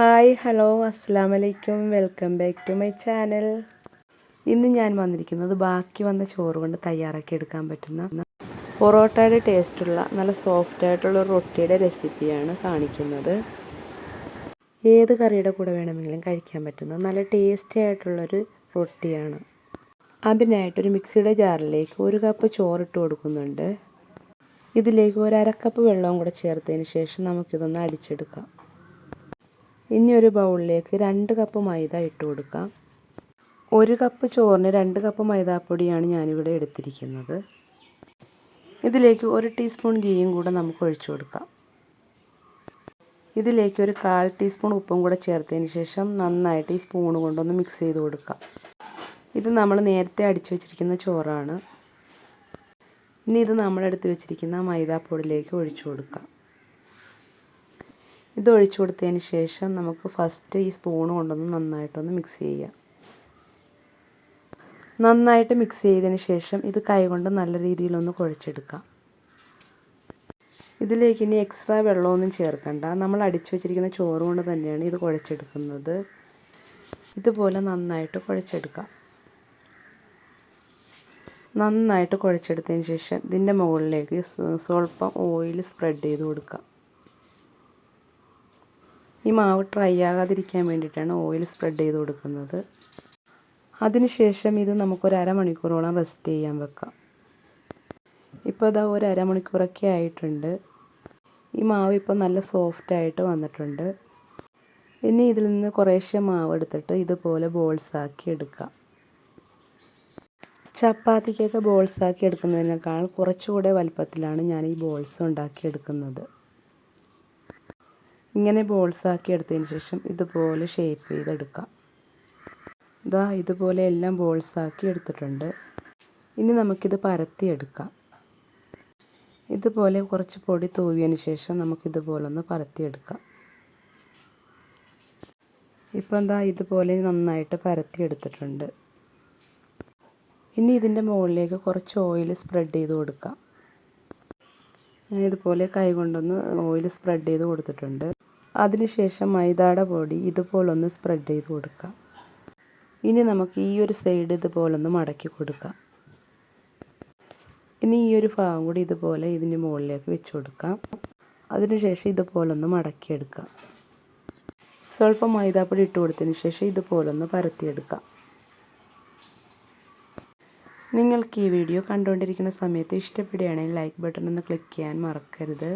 Hi hello അസ്സാം വലൈക്കും welcome back to my channel. ഇന്ന് ഞാൻ വന്നിരിക്കുന്നത് ബാക്കി വന്ന ചോറ് കൊണ്ട് തയ്യാറാക്കി എടുക്കാൻ പറ്റുന്ന പൊറോട്ടയുടെ ടേസ്റ്റുള്ള നല്ല സോഫ്റ്റ് ആയിട്ടുള്ള റൊട്ടിയുടെ റെസിപ്പിയാണ് കാണിക്കുന്നത്. ഏത് കറിയുടെ കൂടെ വേണമെങ്കിലും കഴിക്കാൻ പറ്റുന്ന നല്ല ടേസ്റ്റി ആയിട്ടുള്ളൊരു റൊട്ടിയാണ്. അതിനായിട്ടൊരു മിക്സിയുടെ ജാറിലേക്ക് ഒരു കപ്പ് ചോറിട്ട് കൊടുക്കുന്നുണ്ട്. ഇതിലേക്ക് ഒരു അരക്കപ്പ് വെള്ളവും കൂടെ ചേർത്തതിന് ശേഷം നമുക്കിതൊന്ന് അടിച്ചെടുക്കാം. ഇനി ഒരു ബൗളിലേക്ക് രണ്ട് കപ്പ് മൈദ ഇട്ട് കൊടുക്കാം. ഒരു കപ്പ് ചോറിന് രണ്ട് കപ്പ് മൈദാപ്പൊടിയാണ് ഞാനിവിടെ എടുത്തിരിക്കുന്നത്. ഇതിലേക്ക് ഒരു ടീസ്പൂൺ ഗീയും കൂടെ നമുക്ക് ഒഴിച്ചു കൊടുക്കാം. ഇതിലേക്ക് ഒരു കാൽ ടീസ്പൂൺ ഉപ്പും കൂടെ ചേർത്തതിന് ശേഷം നന്നായിട്ട് ഈ സ്പൂൺ കൊണ്ടൊന്ന് മിക്സ് ചെയ്ത് കൊടുക്കാം. ഇത് നമ്മൾ നേരത്തെ അടിച്ചു വെച്ചിരിക്കുന്ന ചോറാണ്. ഇനി ഇത് നമ്മളെടുത്ത് വെച്ചിരിക്കുന്ന മൈദാപ്പൊടിയിലേക്ക് ഒഴിച്ചു കൊടുക്കാം. ഇത് ഒഴിച്ചു കൊടുത്തതിന് ശേഷം നമുക്ക് ഫസ്റ്റ് ഈ സ്പൂൺ കൊണ്ടൊന്ന് നന്നായിട്ടൊന്ന് മിക്സ് ചെയ്യാം. നന്നായിട്ട് മിക്സ് ചെയ്തതിന് ശേഷം ഇത് കൈകൊണ്ട് നല്ല രീതിയിലൊന്ന് കുഴച്ചെടുക്കാം. ഇതിലേക്ക് ഇനി എക്സ്ട്രാ വെള്ളമൊന്നും ചേർക്കണ്ട. നമ്മൾ അടിച്ചു വെച്ചിരിക്കുന്ന ചോറ് കൊണ്ട് തന്നെയാണ് ഇത് കുഴച്ചെടുക്കുന്നത്. ഇതുപോലെ നന്നായിട്ട് കുഴച്ചെടുക്കാം. നന്നായിട്ട് കുഴച്ചെടുത്തതിന് ശേഷം ഇതിന്റെ മുകളിലേക്ക് സ്വല്പം ഓയിൽ സ്പ്രെഡ് ചെയ്ത് കൊടുക്കുക ഈ മാവ് ഡ്രൈ ആകാതിരിക്കാൻ വേണ്ടിയിട്ടാണ് ഓയിൽ സ്പ്രെഡ് ചെയ്ത് കൊടുക്കുന്നത്. അതിനുശേഷം ഇത് നമുക്കൊരു അരമണിക്കൂറോളം റെസ്റ്റ് ചെയ്യാൻ വെക്കാം. ഇപ്പോൾ അതാ ഒരു അരമണിക്കൂറൊക്കെ ആയിട്ടുണ്ട്. ഈ മാവ് ഇപ്പോൾ നല്ല സോഫ്റ്റ് ആയിട്ട് വന്നിട്ടുണ്ട്. ഇനി ഇതിൽ നിന്ന് കുറേശ്ശെ മാവ് എടുത്തിട്ട് ഇതുപോലെ ബോൾസ് ആക്കി എടുക്കാം. ചപ്പാത്തിക്കൊക്കെ ബോൾസ് ആക്കി എടുക്കുന്നതിനേക്കാൾ കുറച്ചുകൂടെ വലുപ്പത്തിലാണ് ഞാൻ ഈ ബോൾസ് ഉണ്ടാക്കി എടുക്കുന്നത്. ഇങ്ങനെ ബോൾസ് ആക്കി എടുത്തതിന് ശേഷം ഇതുപോലെ ഷേപ്പ് ചെയ്തെടുക്കാം. ഇതാ ഇതുപോലെ എല്ലാം ബോൾസ് ആക്കി എടുത്തിട്ടുണ്ട്. ഇനി നമുക്കിത് പരത്തിയെടുക്കാം. ഇതുപോലെ കുറച്ച് പൊടി തൂവിയതിന് ശേഷം നമുക്കിതുപോലെ ഒന്ന് പരത്തിയെടുക്കാം. ഇപ്പം എന്താ ഇതുപോലെ നന്നായിട്ട് പരത്തിയെടുത്തിട്ടുണ്ട്. ഇനി ഇതിന്റെ മുകളിലേക്ക് കുറച്ച് ഓയിൽ സ്പ്രെഡ് ചെയ്ത് കൊടുക്കാം. ഇതുപോലെ കൈ കൊണ്ടൊന്ന് ഓയിൽ സ്പ്രെഡ് ചെയ്ത് കൊടുത്തിട്ടുണ്ട്. അതിനുശേഷം മൈദാടെ പൊടി ഇതുപോലൊന്ന് സ്പ്രെഡ് ചെയ്ത് കൊടുക്കാം. ഇനി നമുക്ക് ഈ ഒരു സൈഡ് ഇതുപോലൊന്ന് മടക്കി കൊടുക്കാം. ഇനി ഈ ഒരു ഭാഗം കൂടി ഇതുപോലെ ഇതിന് മുകളിലേക്ക് വെച്ച് കൊടുക്കാം. അതിനുശേഷം ഇതുപോലൊന്ന് മടക്കിയെടുക്കാം. സ്വല്പം മൈദാപ്പൊടി ഇട്ട് കൊടുത്തതിന് ശേഷം ഇതുപോലൊന്ന് പരത്തിയെടുക്കാം. നിങ്ങൾക്ക് ഈ വീഡിയോ കണ്ടുകൊണ്ടിരിക്കുന്ന സമയത്ത് ഇഷ്ടപ്പെടുകയാണെങ്കിൽ ലൈക്ക് ബട്ടൺ ഒന്ന് ക്ലിക്ക് ചെയ്യാൻ മറക്കരുത്.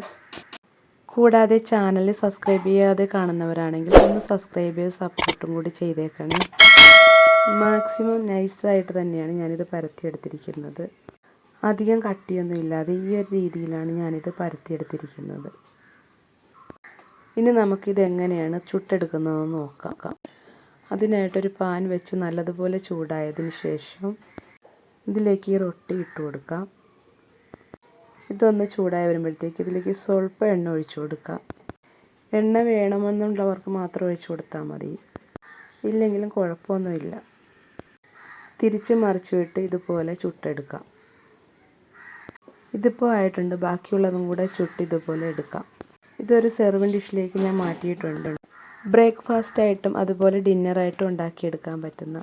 കൂടാതെ ചാനൽ സബ്സ്ക്രൈബ് ചെയ്യാതെ കാണുന്നവരാണെങ്കിൽ ഒന്ന് സബ്സ്ക്രൈബ് ചെയ്ത് സപ്പോർട്ടും കൂടി ചെയ്തേക്കണേ. മാക്സിമം നൈസായിട്ട് തന്നെയാണ് ഞാനിത് പരത്തിയെടുത്തിരിക്കുന്നത്. അധികം കട്ടിയൊന്നും ഇല്ലാതെ ഈ ഒരു രീതിയിലാണ് ഞാനിത് പരത്തിയെടുത്തിരിക്കുന്നത്. ഇനി നമുക്കിത് എങ്ങനെയാണ് ചുട്ടെടുക്കുന്നതെന്ന് നോക്കാം. അതിനായിട്ടൊരു പാൻ വെച്ച് നല്ലതുപോലെ ചൂടായതിന് ശേഷം ഇതിലേക്ക് ഈ റൊട്ടി ഇട്ട് കൊടുക്കാം. ഇതൊന്ന് ചൂടായി വരുമ്പോഴത്തേക്ക് ഇതിലേക്ക് സ്വല്പം എണ്ണ ഒഴിച്ചു കൊടുക്കാം. എണ്ണ വേണമെന്നുള്ളവർക്ക് മാത്രം ഒഴിച്ചു കൊടുത്താൽ മതി. ഇല്ലെങ്കിലും കുഴപ്പമൊന്നുമില്ല. തിരിച്ച് മറിച്ച് വിട്ട് ഇതുപോലെ ചുട്ടെടുക്കാം. ഇതിപ്പോൾ ആയിട്ടുണ്ട്. ബാക്കിയുള്ളതും കൂടെ ചുട്ട് ഇതുപോലെ എടുക്കാം. ഇതൊരു സെർവിങ് ഡിഷിലേക്ക് ഞാൻ മാറ്റിയിട്ടുണ്ട്. ബ്രേക്ക്ഫാസ്റ്റ് ആയിട്ടും അതുപോലെ ഡിന്നറായിട്ടും ഉണ്ടാക്കിയെടുക്കാൻ പറ്റുന്ന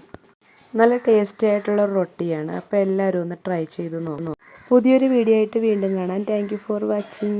നല്ല ടേസ്റ്റി ആയിട്ടുള്ള റൊട്ടിയാണ്. അപ്പോൾ എല്ലാവരും ഒന്ന് ട്രൈ ചെയ്ത് നോക്കുന്നു പുതിയൊരു വീഡിയോ ആയിട്ട് വീണ്ടും കാണാം. Thank for watching